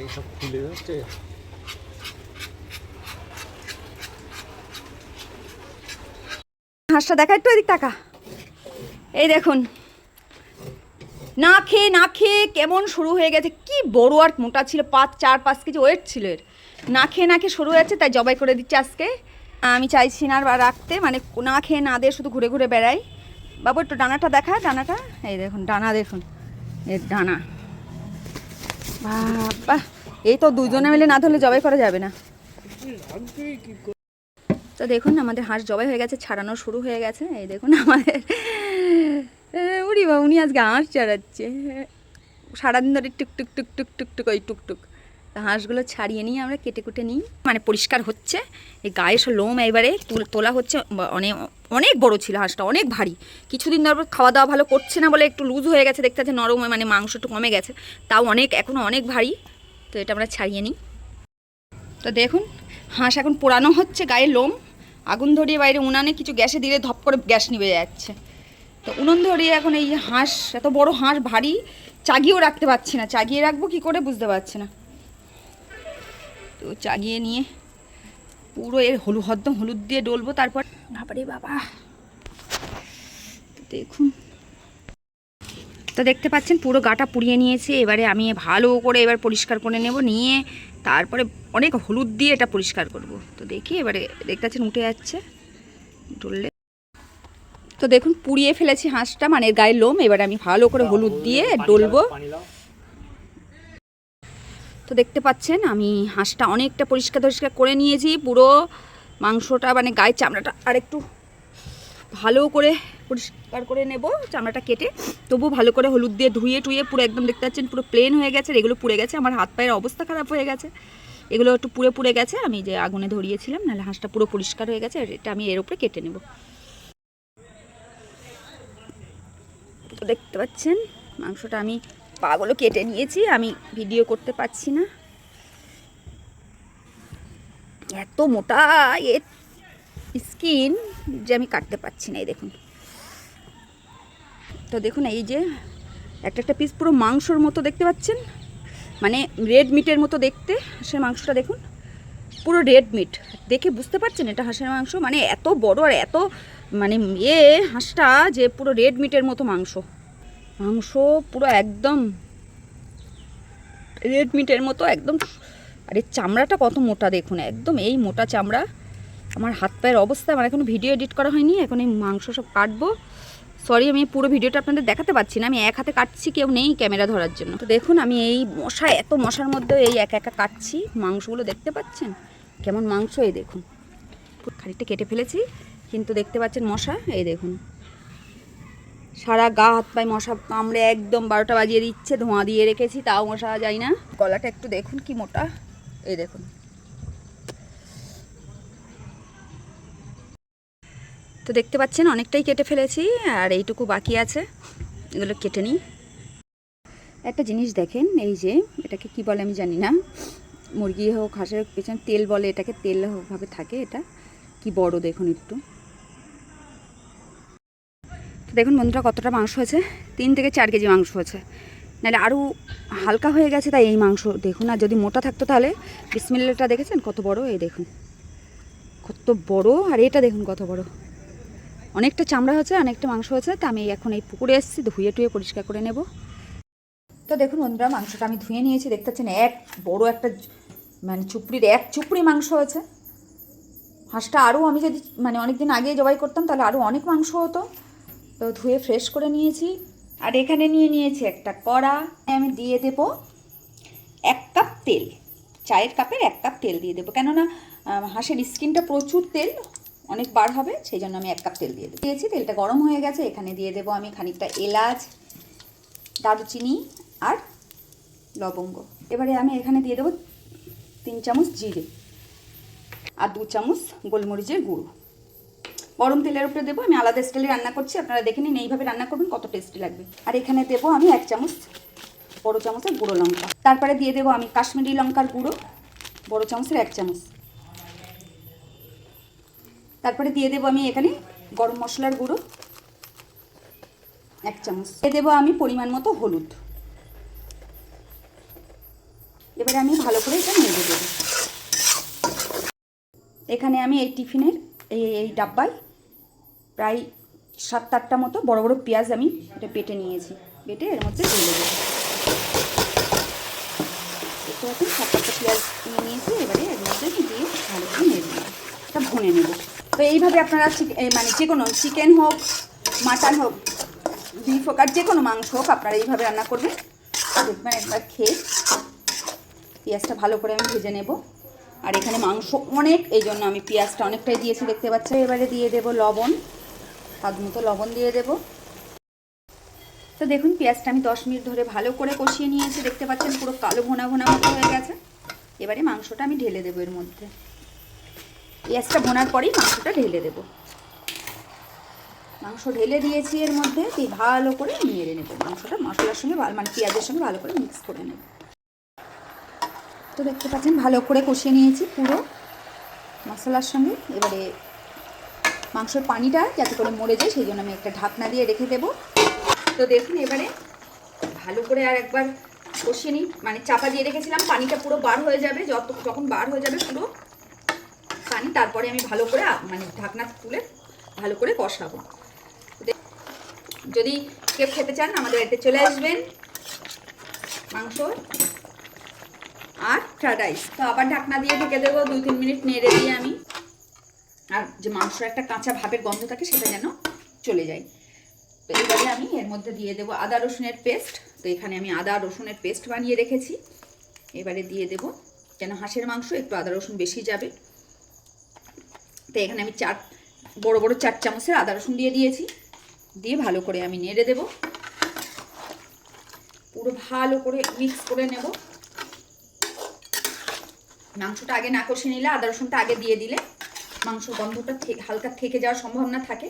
এইসব খুলে যাচ্ছে হাঁসটা দেখা একটু এদিক টাকা এই দেখুন। না খেয়ে না খেয়ে কেমন শুরু হয়ে গেছে। কি বড় আর মোটা ছিল, পাঁচ, চার, পাঁচ কেজি ওয়েট ছিল এর। না খেয়ে না খেয়ে শুরু হয়েছে তাই জবাই করে দিচ্ছি আজকে। আমি চাইছি না আর রাখতে মানে না খেয়ে, না দিয়ে শুধু ঘুরে ঘুরে বেড়াই। বাবু, একটু ডানাটা দেখা, ডানাটা। এই দেখুন, ডানা দেখুন। এর ডানা। বাবা, এই তো দুজনে মিলে না ধরলে জবাই করা যাবে না। তো দেখুন, আমাদের হাঁস জবাই হয়ে গেছে, ছাড়ানো শুরু হয়ে গেছে। এই দেখুন, আমাদের উড়ি বা উনি আজকে হাঁস ছাড়াচ্ছে সারাদিন ধরে টুক টুক টুক টুক টুক টুক ওই টুকটুক। টুক তা হাঁসগুলো ছাড়িয়ে নিয়ে আমরা কেটে কুটে নিই। মানে পরিষ্কার হচ্ছে, এই গায়ে সব লোম এবারে তুল- হচ্ছে অনেক অনেক বড় ছিল হাঁসটা, অনেক ভারী। কিছুদিন ধর খাওয়া দাওয়া ভালো করছে না বলে একটু লুজ হয়ে গেছে, দেখতে পাচ্ছে নরম মানে মাংস একটু কমে গেছে। তাও অনেক এখনও অনেক ভারী। তো এটা আমরা ছাড়িয়ে নিই। তো দেখুন, হাঁস এখন পোড়ানো হচ্ছে গায়ে লোম। আগুন ধরিয়ে বাইরে উনানে কিছু গ্যাসে দিলে ধপ করে গ্যাস নিভে যাচ্ছে। তো উনুন ধরিয়ে এখন এই হাঁস, এত বড় হাঁস ভারী, চাগিয়েও রাখতে পারছি না। চাগিয়ে রাখব কি করে বুঝতে পারছি না। তো চাগিয়ে নিয়ে পুরো এর হলু হদ্দম হলুদ দিয়ে ডলবো তারপর। বাবারে বাবা। দেখুন। তো দেখতে পাচ্ছেন, পুরো গাটা পুড়িয়ে নিয়েছে। এবারে আমি ভালো করে এবার পরিষ্কার করে নেব, নিয়ে তারপরে অনেক হলুদ দিয়ে এটা পরিষ্কার করব। তো দেখি, এবারে দেখতে পাচ্ছেন উঠে যাচ্ছে, ডললে। তো দেখুন, পুড়িয়ে ফেলেছি হাঁসটা মানে গায়ের লোম। এবারে আমি ভালো করে হলুদ দিয়ে ডলবো। তো দেখতে পাচ্ছেন, আমি হাঁসটা অনেকটা পরিষ্কার পরিষ্কার করে নিয়েছি। পুরো মাংসটা মানে গায়ের চামড়াটা আর একটু ভালো করে পরিষ্কার করে নেব, চামড়াটা কেটে। তবু ভালো করে হলুদ দিয়ে ধুয়ে টুয়ে পুরো একদম দেখতে পাচ্ছেন, পুরো প্লেন হয়ে গেছে। এগুলো পুড়ে গেছে, আমার হাত পায়ের অবস্থা খারাপ হয়ে গেছে। এগুলো একটু পুড়ে পুড়ে গেছে, আমি যে আগুনে ধরিয়েছিলাম, নাহলে হাঁসটা পুরো পরিষ্কার হয়ে গেছে এটা আমি এর উপরে কেটে নেব। দেখতে পাচ্ছেন, মাংসটা আমি পাগুলো কেটে নিয়েছি, আমি ভিডিও করতে পারছি না। এত মোটা এর স্কিন যে আমি কাটতে পারছি না, এই দেখুন। তো দেখুন, এই যে একটা একটা পিস পুরো মাংসর মতো দেখতে পাচ্ছেন? মানে রেড মিটের মতো দেখতে, হাঁসের মাংসটা দেখুন। পুরো রেড মিট দেখে বুঝতে পারছেন এটা হাঁসের মাংস? মানে এত বড় আর এত মানে এ হাঁসটা যে পুরো রেড মিটের মতো মাংস। মাংস পুরো একদম রেড মিটের মতো একদম আর এর চামড়াটা কত মোটা দেখুন, একদম এই মোটা চামড়া। আমার হাত পায়ের অবস্থা, আমার এখন ভিডিও এডিট করা হয়নি, এখন এই মাংস সব কাটবো। সরি আমি পুরো ভিডিওটা আপনাদের দেখাতে পাচ্ছি না, আমি এক হাতে কাটছি, কেউ নেই ক্যামেরা ধরার জন্য। তো দেখুন, আমি এই মশা, এত মশার মধ্যে এই একা একা কাটছি, মাংসগুলো দেখতে পাচ্ছেন? কেমন মাংস এই দেখুন। খানিকটা কেটে ফেলেছি, কিন্তু দেখতে পাচ্ছেন মশা, এই দেখুন। সারা গা, হাত পায়ে মশা কামড়ে একদম বারোটা বাজিয়ে দিচ্ছে, ধোঁয়া দিয়ে রেখেছি, তাও মশা যায় না। গলাটা একটু দেখুন কি মোটা। এই দেখুন। তো দেখতে পাচ্ছেন, অনেকটাই কেটে ফেলেছি, আর এইটুকু বাকি আছে। এগুলো কেটে নিই। একটা জিনিস দেখেন, এই যে, এটাকে কি বলে আমি জানি না। মুরগি হোক, হাঁসের হোক, পেছনে তেল বলে এটাকে তেল ভাবে থাকে এটা। কি বড় দেখুন একটু। দেখুন বন্ধুরা কতটা মাংস হয়েছে। তিন থেকে চার কেজি মাংস হয়েছে। নাহলে আরও হালকা হয়ে গেছে তাই এই মাংস। দেখুন, আর যদি মোটা থাকতো তাহলে বিসমিল্লাটা দেখেছেন? কত বড়, এই দেখুন। কত বড়, আর এটা দেখুন কত বড়। অনেকটা চামড়া হয়েছে, অনেকটা মাংস হয়েছে, তা আমি এখন এই পুকুরে এসেছি, ধুয়ে টুয়ে পরিষ্কার করে নেব। তো দেখুন বন্ধুরা, মাংসটা আমি ধুয়ে নিয়েছি, দেখতে পাচ্ছেন এক বড় একটা মানে চুপড়ির, এক চুপড়ি মাংস হয়েছে। হাঁসটা আরও আমি যদি মানে অনেক দিন আগে জবাই করতাম, তাহলে আরও অনেক মাংস হতো। তো ধুয়ে ফ্রেশ করে নিয়েছি। আর এখানে নিয়ে নিয়েছি একটা কড়া। আমি দিয়ে দেব এক কাপ তেল। চায়ের কাপের এক কাপ তেল দিয়ে দেবো। কেননা হাঁসের স্কিনটা প্রচুর তেল, অনেক বার হবে, সেই জন্য আমি এক কাপ তেল দিয়ে দিয়েছি, তেলটা গরম হয়ে গেছে, এখানে দিয়ে দেবো আমি খানিকটা এলাচ, দারুচিনি আর লবঙ্গ। এবারে আমি এখানে দিয়ে দেবো তিন চামচ জিরে আর দু চামচ গোলমরিচের গুঁড়ো। গরম তেলের উপরে দেবো, আমি আলাদা স্টাইলে রান্না করছি, আপনারা দেখে নিন এইভাবে রান্না করবেন কত টেস্টি লাগবে। আর এখানে দেবো আমি এক চামচ বড় চামচের গুঁড়ো লঙ্কা। তারপরে দিয়ে দেবো আমি কাশ্মীরি লঙ্কার গুঁড়ো, বড় চামচের এক চামচ। তারপরে দিয়ে দেবো আমি এখানে গরম মশলার গুঁড়ো, এক চামচ। দিয়ে দেবো আমি পরিমাণ মতো হলুদ। এবারে আমি ভালো করে এটা নেড়ে দেবো। এখানে আমি এই টিফিনের এই এই ডাব্বায় প্রায় সাত আটটা মতো বড় বড় পেঁয়াজ আমি এটা পেটে নিয়েছি। পেটে এর মধ্যে ঢেলে দেবো। সাত আটটা পেঁয়াজ নিয়ে নিয়েছি, এবারে এর মধ্যে দিয়ে ভালো করে দেবো এটা ভনে নেব। তো এইভাবে আপনারা মানে যে কোনো চিকেন হোক, মাটন হোক, বিফ হোক আর যে কোনো মাংস হোক, আপনারা এইভাবে রান্না করবেন। দেখবেন একবার খেয়ে পেঁয়াজটা ভালো করে আমি ভেজে নেব। আর এখানে মাংস অনেক, এই জন্য আমি পেঁয়াজটা অনেকটাই দিয়েছি, দেখতে পাচ্ছি এবারে দিয়ে দেব লবণ, স্বাদ মতো লবণ দিয়ে দেব। তো দেখুন, পেঁয়াজটা আমি দশ মিনিট ধরে ভালো করে কষিয়ে নিয়েছি, দেখতে পাচ্ছেন পুরো কালো ঘোনা ঘোনা মতো হয়ে গেছে। এবারে মাংসটা আমি ঢেলে দেবো এর মধ্যে। পেঁয়াজটা ভোনার পরেই মাংসটা ঢেলে দেব। মাংস ঢেলে দিয়েছি এর মধ্যে ভালো করে নেড়ে নেব। মাংসটা মশলার সঙ্গে ভালো মানে পেঁয়াজের সঙ্গে ভালো করে মিক্স করে নেব। তো দেখতে পাচ্ছেন, ভালো করে কষিয়ে নিয়েছি পুরো মশলার সঙ্গে। এবারে মাংসের পানিটা যাতে করে মরে যায়, সেই জন্য আমি একটা ঢাকনা দিয়ে রেখে দেবো। তো দেখুন, এবারে ভালো করে আর একবার কষিয়ে নিই। মানে চাপা দিয়ে রেখেছিলাম, পানিটা পুরো বার হয়ে যাবে। যত, যখন বার হয়ে যাবে পুরো পানি, তারপরে আমি ভালো করে মানে ঢাকনা তুলে ভালো করে কষাবো। যদি কেউ খেতে চান, আমাদের এতে চলে আসবেন। মাংস আর ফ্রাইড রাইস তো আবার ঢাকনা দিয়ে ঢেকে দেবো, দুই তিন মিনিট নেড়ে দিয়ে আমি। আর যে মাংসর একটা কাঁচা ভাবের গন্ধ থাকে সেটা যেন চলে যায়। তো এবারে আমি এর মধ্যে দিয়ে দেবো আদা রসুনের পেস্ট তো এখানে আমি আদা রসুনের পেস্ট বানিয়ে রেখেছি। এবারে দিয়ে দেবো কেন হাঁসের মাংস, একটু আদা রসুন বেশি যাবে। তো এখানে আমি চার, বড় বড় চার চামচের আদা রসুন দিয়ে দিয়েছি। দিয়ে ভালো করে আমি নেড়ে দেব। পুরো ভালো করে মিক্স করে নেব। মাংসটা আগে না কষে নিলে, আদা রসুনটা আগে দিয়ে দিলে মাংস গন্ধটা হালকা থেকে যাওয়ার সম্ভাবনা থাকে।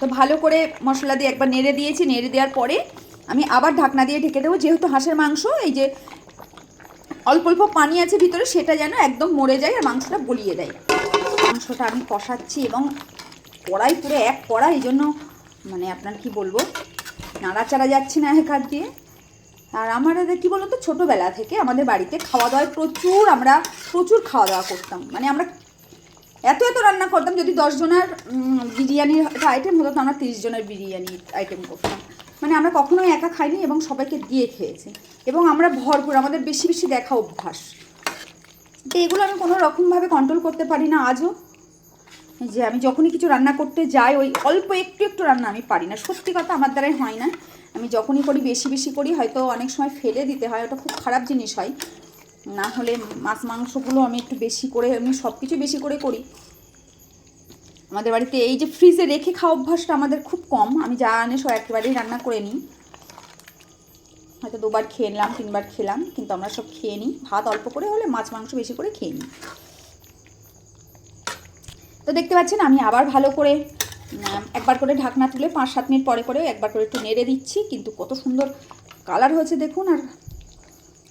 তো ভালো করে মশলা দিয়ে একবার নেড়ে দিয়েছি, নেড়ে দেওয়ার পরে আমি আবার ঢাকনা দিয়ে ঢেকে দেবো। যেহেতু হাঁসের মাংস, এই যে অল্প অল্প পানি আছে ভিতরে, সেটা যেন একদম মরে যায় আর মাংসটা গলিয়ে দেয় মাংসটা আমি কষাচ্ছি এবং কড়াই পুরো এক কড়া, এই জন্য মানে আপনার কি বলব, নাড়াচাড়া যাচ্ছে না এক হাত দিয়ে। আর আমাদের কি বলতো ছোটোবেলা থেকে আমাদের বাড়িতে খাওয়া দাওয়ায় প্রচুর আমরা প্রচুর খাওয়া দাওয়া করতাম। মানে আমরা এত এত রান্না করতাম যদি দশ জনের উম, বিরিয়ানির একটা আইটেম হতো তো আমরা তিরিশ জনের বিরিয়ানি আইটেম করতাম। মানে আমরা কখনোই একা খাইনি এবং সবাইকে দিয়ে খেয়েছি। এবং আমরা ভরপুর আমাদের বেশি বেশি দেখা অভ্যাস। তো এগুলো আমি কোনো রকমভাবে কন্ট্রোল করতে পারি না আজও। যে আমি যখনই কিছু রান্না করতে যাই ওই অল্প একটু একটু রান্না আমি পারি না। সত্যি কথা আমার দ্বারাই হয় না। আমি যখনই করি, বেশি বেশি করি, হয়তো অনেক সময় ফেলে দিতে হয়। ওটা খুব খারাপ জিনিস হয়। না হলে মাছ, মাংসগুলো আমি একটু বেশি করে, আমি সব কিছু বেশি করে করি। আমাদের বাড়িতে এই যে ফ্রিজে রেখে খাওয়া অভ্যাসটা আমাদের খুব কম। আমি যা আনে সব একেবারেই রান্না করে নিই। হয়তো দুবার খেয়ে নিলাম তিনবার খেলাম, কিন্তু আমরা সব খেয়ে নিই। ভাত অল্প করে হলে মাছ, মাংস বেশি করে খেয়ে নিই। তো দেখতে পাচ্ছেন, আমি আবার ভালো করে একবার করে ঢাকনা তুলে পাঁচ সাত মিনিট পরে করে একবার করে একটু নেড়ে দিচ্ছি, কিন্তু কত সুন্দর কালার হয়েছে দেখুন, আর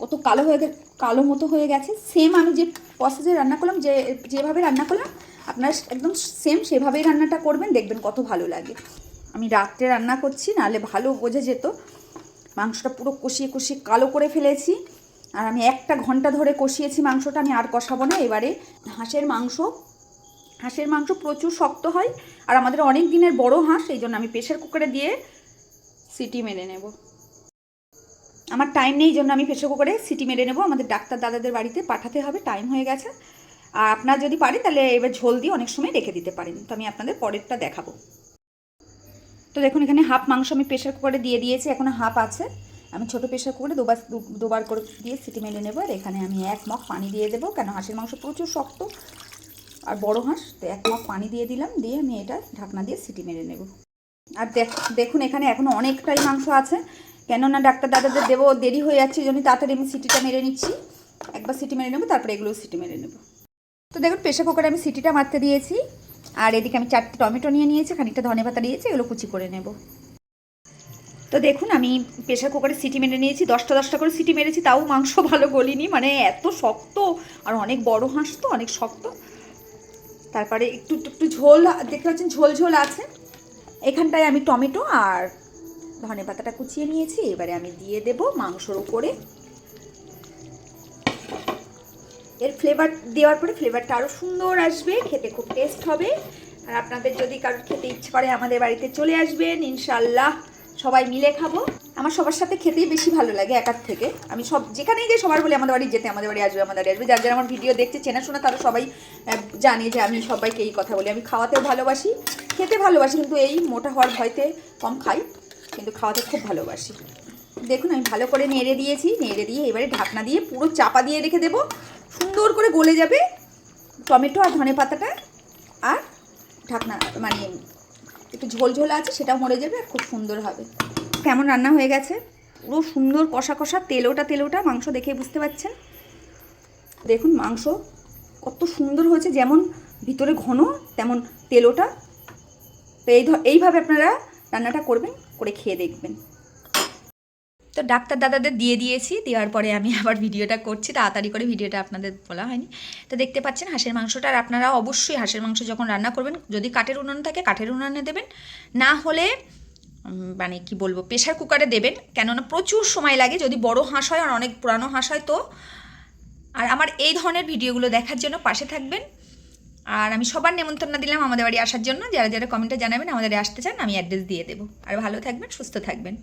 কত কালো হয়ে কালো মতো হয়ে গেছে। সেম আমি যে প্রসেসে রান্না করলাম, যে, যেভাবে রান্না করলাম, আপনার একদম সেম সেভাবেই রান্নাটা করবেন, দেখবেন কত ভালো লাগে। আমি রাত্রে রান্না করছি, নাহলে ভালো বোঝা যেত। মাংসটা পুরো কষিয়ে কষিয়ে কালো করে ফেলেছি, আর আমি একটা ঘণ্টা ধরে কষিয়েছি মাংসটা, আমি আর কষাবো না। এবারে হাঁসের মাংস হাঁসের মাংস প্রচুর শক্ত হয় আর আমাদের অনেক দিনের বড় হাঁস, এই জন্য আমি প্রেশার কুকারে দিয়ে সিটি মেরে নেব। আমার টাইম নেই জন্য আমি প্রেশার কুকারে সিটি মেরে নেব। আমাদের ডাক্তার দাদাদের বাড়িতে পাঠাতে হবে টাইম হয়ে গেছে। আর আপনার যদি পারেন তাহলে এবার ঝোল দিয়ে অনেক সময় রেখে দিতে পারেন। তো আমি আপনাদের পরেরটা দেখাবো। তো দেখুন, এখানে হাফ মাংস আমি প্রেশার কুকারে দিয়ে দিয়েছি, এখনও হাফ আছে। আমি ছোটো প্রেশার কুকারে দুবার দুবার করে দিয়ে সিটি মেরে নেব। আর এখানে আমি এক মগ পানি দিয়ে দেবো, কেন হাঁসের মাংস প্রচুর শক্ত। আর বড় হাঁস, তো এক মগ পানি দিয়ে দিলাম, দিয়ে আমি এটা ঢাকনা দিয়ে সিটি মেরে নেব। আর দেখ- দেখুন এখানে এখনও অনেকটাই মাংস আছে, কেননা ডাক্তার দাদাদের দেবো, দেরি হয়ে যাচ্ছে জন্য তাড়াতাড়ি আমি সিটিটা মেরে নিচ্ছি। একবার সিটি মেরে নেব, তারপরে এগুলো সিটি মেরে নেব। তো দেখুন, প্রেশার কুকারে আমি সিটিটা মারতে দিয়েছি, আর এদিকে আমি চারটে টমেটো নিয়ে নিয়েছি, খানিকটা ধনে পাতা দিয়েছি, এগুলো কুচি করে নেব। তো দেখুন, আমি প্রেশার কুকারে সিটি মেরে নিয়েছি, দশটা দশটা করে সিটি মেরেছি, তাও মাংস ভালো গলিনি মানে এত শক্ত, আর অনেক বড় হাঁস তো, অনেক শক্ত। তারপরে একটু একটু ঝোল, দেখতে পাচ্ছেন ঝোল ঝোল আছে। এখানটায় আমি টমেটো আর ধনে পাতাটা কুচিয়ে নিয়েছি। এবারে আমি দিয়ে দেব মাংসর উপরে। এর ফ্লেভার দেওয়ার পরে ফ্লেভারটা আরও সুন্দর আসবে, খেতে খুব টেস্ট হবে। আর আপনাদের যদি কারোর খেতে ইচ্ছে করে, আমাদের বাড়িতে চলে আসবেন ইনশাল্লাহ সবাই মিলে খাব। আমার সবার সাথে খেতেই বেশি ভালো লাগে একার থেকে। আমি সব যেখানেই যে সবার বলে, আমাদের বাড়ি যেতে, আমাদের বাড়ি আসবে, আমাদের বাড়ি আসবে। যার যারা আমার ভিডিও দেখছে চেনাশোনা তারা সবাই জানে যে আমি সবাইকে এই কথা বলি। আমি খাওয়াতেও ভালোবাসি, খেতে ভালোবাসি, কিন্তু এই মোটা হওয়ার ভয়তে কম খাই, কিন্তু খাওয়াতে খুব ভালোবাসি। দেখুন, আমি ভালো করে নেড়ে দিয়েছি, নেড়ে দিয়ে এবারে ঢাকনা দিয়ে পুরো চাপা দিয়ে রেখে দেবো। সুন্দর করে গলে যাবে টমেটো আর ধনে পাতাটা আর ঢাকনা মানে একটু ঝোল ঝোল আছে সেটা মরে যাবে আর খুব সুন্দর হবে। কেমন রান্না হয়ে গেছে? পুরো সুন্দর কষা কষা, তেলোটা তেলোটা, মাংস দেখে বুঝতে পারছেন? দেখুন মাংস কত সুন্দর হয়েছে, যেমন ভিতরে ঘন, তেমন তেলোটা। তো এই এইভাবে আপনারা রান্নাটা করবেন, করে খেয়ে দেখবেন। তো ডাক্তার দাদাদের দিয়ে দিয়েছি, দেওয়ার পরে আমি আবার ভিডিওটা করছি, তাড়াতাড়ি করে ভিডিওটা আপনাদের বলা হয়নি। তো দেখতে পাচ্ছেন হাঁসের মাংসটা, আর আপনারা অবশ্যই হাঁসের মাংস যখন রান্না করবেন, যদি কাঠের উনুন থাকে কাঠের উনুনে দেবেন। না হলে মানে কি বলব প্রেশার কুকারে দেবেন, কেননা প্রচুর সময় লাগে, যদি বড় হাঁস হয় আর অনেক পুরানো হাঁস হয় তো। আর আমার এই ধরনের ভিডিওগুলো দেখার জন্য পাশে থাকবেন। আর আমি সবার নেমন্তন্ন দিলাম আমাদের বাড়ি আসার জন্য, যারা যারা কমেন্টে জানাবেন, আমাদের আসতে চান, আমি অ্যাড্রেস দিয়ে দেবো। আর ভালো থাকবেন, সুস্থ থাকবেন।